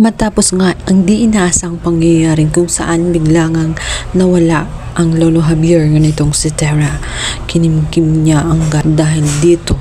Matapos nga ang di inaasang pangyayari kung saan biglangang nawala ang lolo Javier nga nitong si Terra. Kinimkim niya ang ga- dahil dito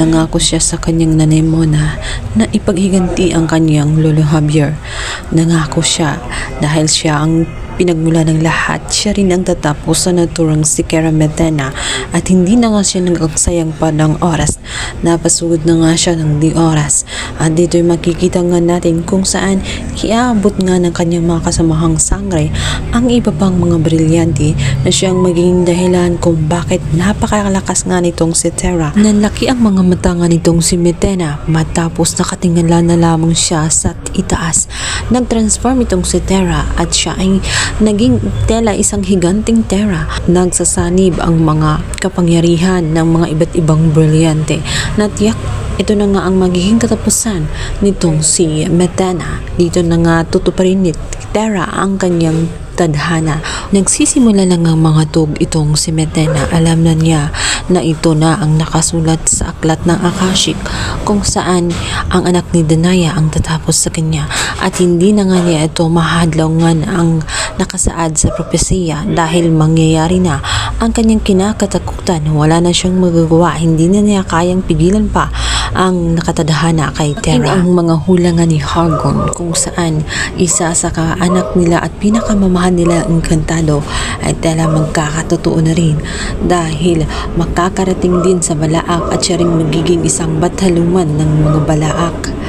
nangako siya sa kanyang nanay Mona na ipaghiganti ang kanyang lolo Javier. Nangako siya dahil siya ang pinagmula ng lahat, siya rin ang tatapos sa naturang si Kera Medena at hindi na nga siya nagagsayang pa ng oras. Napasugod na nga siya ng di oras at dito'y makikita nga natin kung saan kiabot nga ng kanyang mga kasamahang sangre ang iba pang mga brilyante na siyang magiging dahilan kung bakit napakalakas nga nitong si Terra. Nanlaki ang mga mata nga nitong si Medena matapos nakatingala na lamang siya sa itaas. Nag-transform itong si Terra at siya ay naging tela isang higanting Terra. Nagsasanib ang mga kapangyarihan ng mga iba't ibang brilyante. Natiyak ito na nga ang magiging katapusan nitong si Medena. Dito na nga tutuparin ni Terra ang kanyang tadhana. Nagsisimula lang ang mga tug itong si Medena. Alam na niya na ito na ang nakasulat sa aklat ng Akashik kung saan ang anak ni Danaya ang tatapos sa kanya at hindi na nga niya ito mahadlangan ang nakasaad sa propesiya dahil mangyayari na ang kanyang kinakatakutan. Wala na siyang magagawa. Hindi na niya kayang pigilan pa ang nakatadhana kay Terra. Ang mga hulangan ni Hargon kung saan isa sa kaanak nila at pinakamamahan nila ang kantado ay tela magkakatotoo na rin dahil makakarating din sa Balaak at siya rin magiging isang bataluman ng mga Balaak.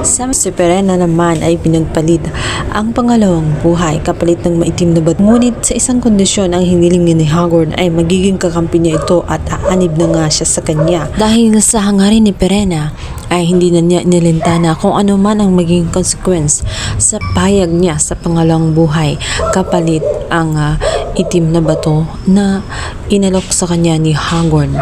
Sa si Perena naman ay pinagpalit ang pangalawang buhay kapalit ng maitim na bat. Ngunit sa isang kondisyon ang hiniling ni Hagorn ay magiging kakampi niya ito at aanib na nga siya sa kanya. Dahil sa hangarin ni Perena ay hindi na niya inilintana kung ano man ang magiging consequence sa payag niya sa pangalawang buhay kapalit ang ah, itim na bato na inalok sa kanya ni Hagorn.